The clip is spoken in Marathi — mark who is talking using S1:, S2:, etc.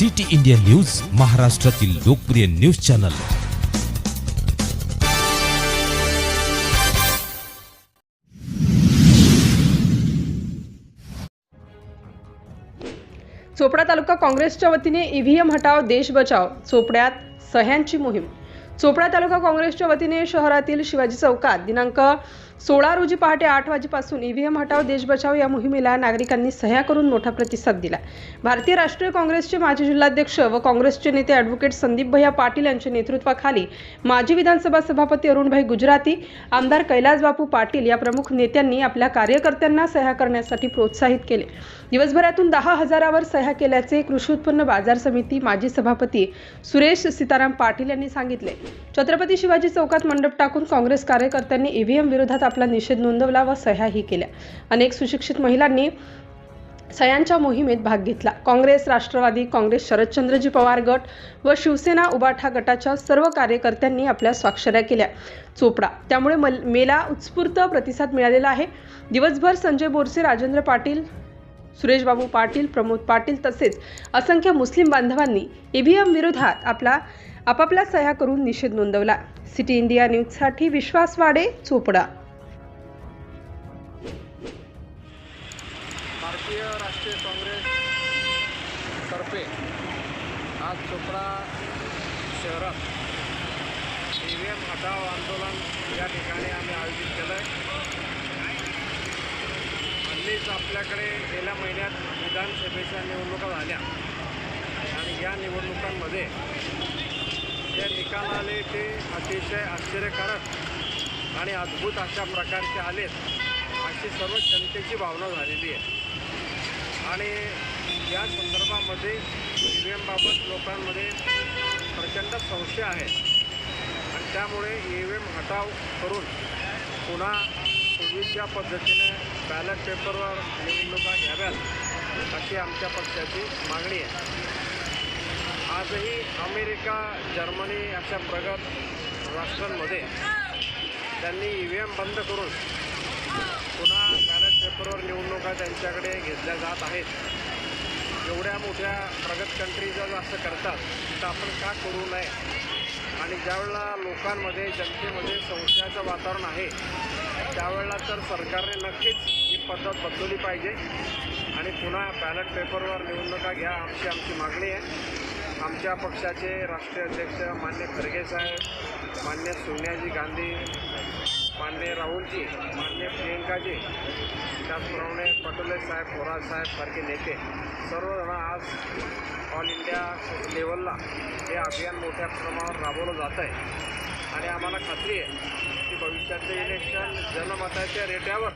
S1: सिटी इंडिया न्यूज महाराष्ट्रातील लोकप्रिय न्यूज चॅनल.
S2: चोपडा तालुका काँग्रेसच्या वतीने ईव्हीएम हटाव देश बचाव चोपड्यात सह्यांची मोहीम. चोपडा तालुका काँग्रेसच्या वतीने शहरातील शिवाजी चौकात दिनांक सोळा रोजी पहाटे आठ वाजेपासून ईव्हीएम हटाव देश बचाव या मोहिमेला नागरिकांनी सह्या करून मोठा प्रतिसाद दिला. भारतीय राष्ट्रीय काँग्रेसचे माजी जिल्हाध्यक्ष व काँग्रेसचे नेते ॲडव्होकेट संदीप भैया पाटील यांच्या नेतृत्वाखाली माजी विधानसभा सभापती अरुणभाई गुजराती आमदार कैलास बापू पाटील या प्रमुख नेत्यांनी आपल्या कार्यकर्त्यांना सह्या करण्यासाठी प्रोत्साहित केले. दिवसभरातून दहा हजारावर सह्या केल्याचे कृषी उत्पन्न बाजार समिती माजी सभापती सुरेश सीताराम पाटील यांनी सांगितले. छत्रपती शिवाजी चौकात मंडप टाकून काँग्रेस कार्यकर्त्यांनी ईव्हीएम विरोधात आपला निषेध नोंदवला व सह्याही केल्या. अनेक सुशिक्षित महिलांनी सह्यांच्या मोहिमेत भाग घेतला. काँग्रेस राष्ट्रवादी काँग्रेस शरदचंद्रजी पवार गट व शिवसेना उबाठा गटाच्या सर्व कार्यकर्त्यांनी आपल्या स्वाक्षऱ्या केल्या. चोपडा त्यामुळे मल मेला उत्स्फूर्त प्रतिसाद मिळालेला आहे. दिवसभर संजय बोरसे राजेंद्र पाटील सुरेशबाबू पाटील प्रमोद पाटील तसेच असंख्य मुस्लिम बांधवांनी ईव्हीएम विरोधात आपला आपापल्या सह्या करून निषेध नोंदवला. सिटी इंडिया न्यूजसाठी विश्वास वाडे चोपडा.
S3: भारतीय राष्ट्रीय काँग्रेस तर्फे आज चोपडा शहरात ई व्ही एम हटाव आंदोलन या ठिकाणी आम्ही आयोजित केलं आहे हल्लीच आपल्याकडे गेल्या महिन्यात विधानसभेच्या निवडणुका झाल्या आणि या निवडणुकांमध्ये जे निकाल आले ते अतिशय आश्चर्यकारक आणि अद्भुत अशा प्रकारचे आलेत अशी सर्व जनतेची भावना झालेली आहे. आणि या संदर्भामध्ये ई व्ही एमबाबत लोकांमध्ये प्रचंड संशय आहे. आणि त्यामुळे ई व्ही एम हटाव करून पुन्हा पूर्वीच्या पद्धतीने बॅलेट पेपरवर निवडणुका घ्याव्यात अशी आमच्या पक्षाची मागणी आहे. आजही अमेरिका जर्मनी अशा प्रगत राष्ट्रांमध्ये त्यांनी ई व्ही एम बंद करून पुन्हा बॅलेट पेपरवर निवडणुका त्यांच्याकडे घेतल्या जात आहेत. एवढ्या मोठ्या प्रगत कंट्री जर असं करतात तर आपण का करू नये? आणि ज्यावेळेला लोकांमध्ये जनतेमध्ये संशयाचं वातावरण आहे त्यावेळेला तर सरकारने नक्कीच ही पद्धत बदलली पाहिजे. आणि पुन्हा बॅलेट पेपरवर निवडणुका घ्या आमची आमची मागणी आहे. आमच्या पक्षाचे राष्ट्रीय अध्यक्ष मान्य खरगे साहेब मान्य सोनियाजी गांधी मान्य राहुलजी मान्य प्रियंकाजी त्याचप्रमाणे पटोले साहेब थोरात साहेब सारखे नेते. सर्वजण आज ऑल इंडिया लेवलला हे अभियान मोठ्या प्रमाणावर राबवलं जात आहे आणि आम्हाला खात्री आहे की भविष्यातले इलेक्शन जनमताच्या रेट्यावर